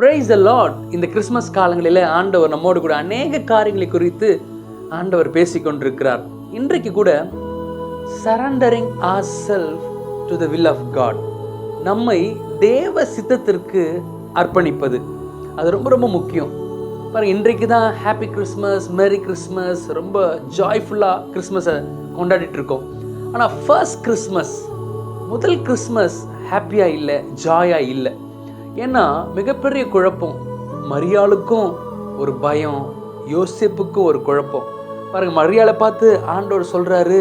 Price the lord இந்த Christmas காலங்களில் ஆண்டவர் நம்மோடு கூட அநேக காரியங்களை குறித்து ஆண்டவர் பேசிக்கொண்டிருக்கிறார் இன்றைக்கு கூட surrendering our self to the will of God நம்மை தேவ சித்தத்திற்கு அர்ப்பணிப்பது. அது ரொம்ப ரொம்ப முக்கியம். பாருங்கள் இன்றைக்கு தான் ஹாப்பி கிறிஸ்மஸ் மேரி கிறிஸ்மஸ் ரொம்ப ஜாய்ஃபுல்லாக கிறிஸ்மஸை கொண்டாடிட்டு இருக்கோம். ஆனால் ஃபர்ஸ்ட் கிறிஸ்மஸ் முதல் கிறிஸ்மஸ் ஹாப்பியாக இல்லை ஜாயாக இல்லை. ஏன்னா மிகப்பெரிய குழப்பம். மரியாளுக்கும் ஒரு பயம் யோசிப்புக்கும் ஒரு குழப்பம். பாருங்கள் மரியாளை பார்த்து ஆண்டவர் சொல்கிறாரு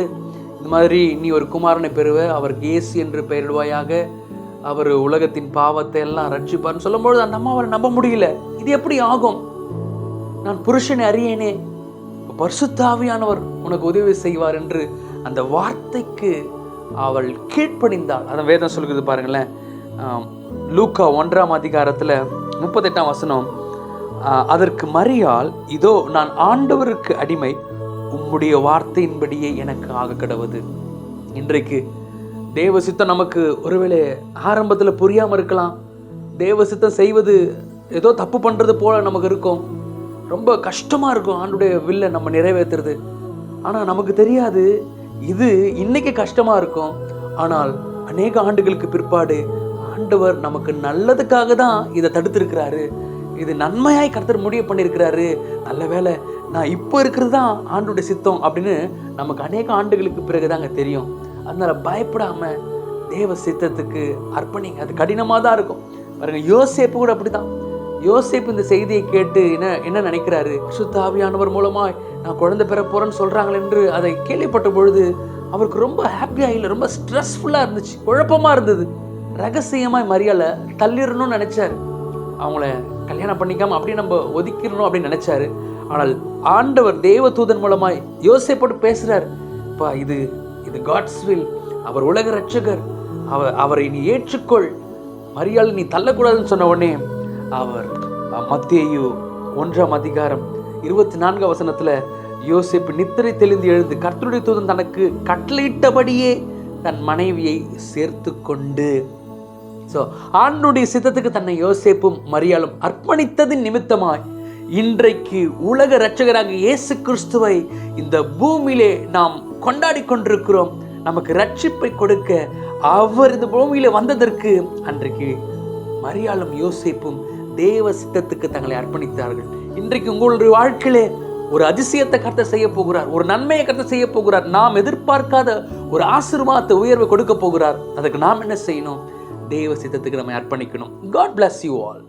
இந்த மாதிரி நீ ஒரு குமாரனை பெறுவ அவருக்கு இயேசு என்று பெயரிடுவாயாக. அவர் உலகத்தின் பாவத்தை எல்லாம் ரட்சிப்பார்னு சொல்லும்பொழுது அந்த அம்மா அவரை நம்ப முடியல. இது எப்படி ஆகும்? நான் புருஷனை அறியேனே. பரிசுத்தாவியானவர் உனக்கு உதவி செய்வார் என்று அந்த வார்த்தைக்கு அவள் கீழ்ப்பணிந்தாள் அதான் வேதம் சொல்கிறது பாருங்களேன். லூக்கா ஒன்றாம் அதிகாரத்தில் முப்பத்தெட்டாம் வசனம் அதற்கு மறியால் இதோ நான் ஆண்டவருக்கு அடிமை உம்முடைய வார்த்தையின்படியே எனக்கு ஆக கிடவது. இன்றைக்கு தேவ சித்தம் நமக்கு ஒருவேளை ஆரம்பத்தில் புரியாமல் இருக்கலாம். தேவ சித்தம் செய்வது ஏதோ தப்பு பண்ணுறது போல நமக்கு இருக்கும். ரொம்ப கஷ்டமாக இருக்கும் ஆண்டுடைய வில்லை நம்ம நிறைவேற்றுறது ஆனால் நமக்கு தெரியாது இது இன்னைக்கு கஷ்டமாக இருக்கும். ஆனால் அநேக ஆண்டுகளுக்கு பிற்பாடு ஆண்டவர் நமக்கு நல்லதுக்காக தான் இதை தடுத்திருக்கிறாரு. இது நன்மையாய் கர்த்தர் முடிவு பண்ணியிருக்கிறாரு. நல்ல வேளை நான் இப்போ இருக்கிறது தான் ஆண்டுடைய சித்தம் அப்படின்னு நமக்கு அநேக ஆண்டுகளுக்கு பிறகு தாங்க தெரியும். அதனால பயப்படாம தேவ சித்தத்துக்கு அர்ப்பணிங்க. அது கடினமாக தான் இருக்கும். பாருங்க யோசேப்பு கூட அப்படிதான் யோசேப்பு இந்த செய்தியை கேட்டு என்ன என்ன நினைக்கிறாரு? சுத்தாவியானவர் மூலமாக நான் குழந்தை பெற போகிறேன்னு சொல்கிறாங்களே என்று அதை கேள்விப்பட்ட பொழுது அவருக்கு ரொம்ப ஹாப்பியாக இல்லை ரொம்ப ஸ்ட்ரெஸ்ஃபுல்லாக இருந்துச்சு. குழப்பமா இருந்தது. ரகசியமாய் மரியாதை தள்ளிடணும்னு நினைச்சாரு. அவங்கள கல்யாணம் பண்ணிக்காம அப்படியே நம்ம ஒதுக்கிடணும் அப்படின்னு நினைச்சாரு. ஆனால் ஆண்டவர் தேவதூதன் மூலமாய் யோசேப்போடு பேசுறார் இப்போ இது இது காட்ஸ் வில் அவர் உலக ரட்சகர் அவர் அவரை நீ ஏற்றுக்கொள். மரியாதை நீ தள்ளக்கூடாதுன்னு சொன்ன உடனே அவர் மத்தியு ஒன்றாம் அதிகாரம் இருபத்தி நான்காம் வசனத்தில் யோசேப்பு நித்திரை தெளிந்து எழுந்து கர்த்தருடைய தூதன் தனக்கு கட்டளையிட்டபடியே தன் மனைவியை சேர்த்து கொண்டு ஸோ ஆண்டுடைய சித்தத்துக்கு தன்னை யோசேப்பும் மரியாளும் அர்ப்பணித்ததின் நிமித்தமாய் இன்றைக்கு உலக இரட்சகராக இயேசு கிறிஸ்துவை இந்த பூமியிலே நாம் கொண்டாடி கொண்டிருக்கிறோம். நமக்கு ரட்சிப்பை கொடுக்க அவர் இந்த பூமியில வந்ததற்கு அன்றைக்கு மரியாளும் யோசிப்பும் தேவ சித்தத்துக்கு தங்களை அர்ப்பணித்தார்கள். இன்றைக்கு உங்களுடைய வாழ்க்கையிலே ஒரு அதிசயத்தை கருத்தை செய்ய போகிறார். ஒரு நன்மையை கருத்தை செய்ய போகிறார். நாம் எதிர்பார்க்காத ஒரு ஆசிர்வாதத்தை உயர்வை கொடுக்க போகிறார். அதுக்கு நாம் என்ன செய்யணும்? தேவ சித்தத்துக்கு நம்ம அர்ப்பணிக்கணும். God bless you all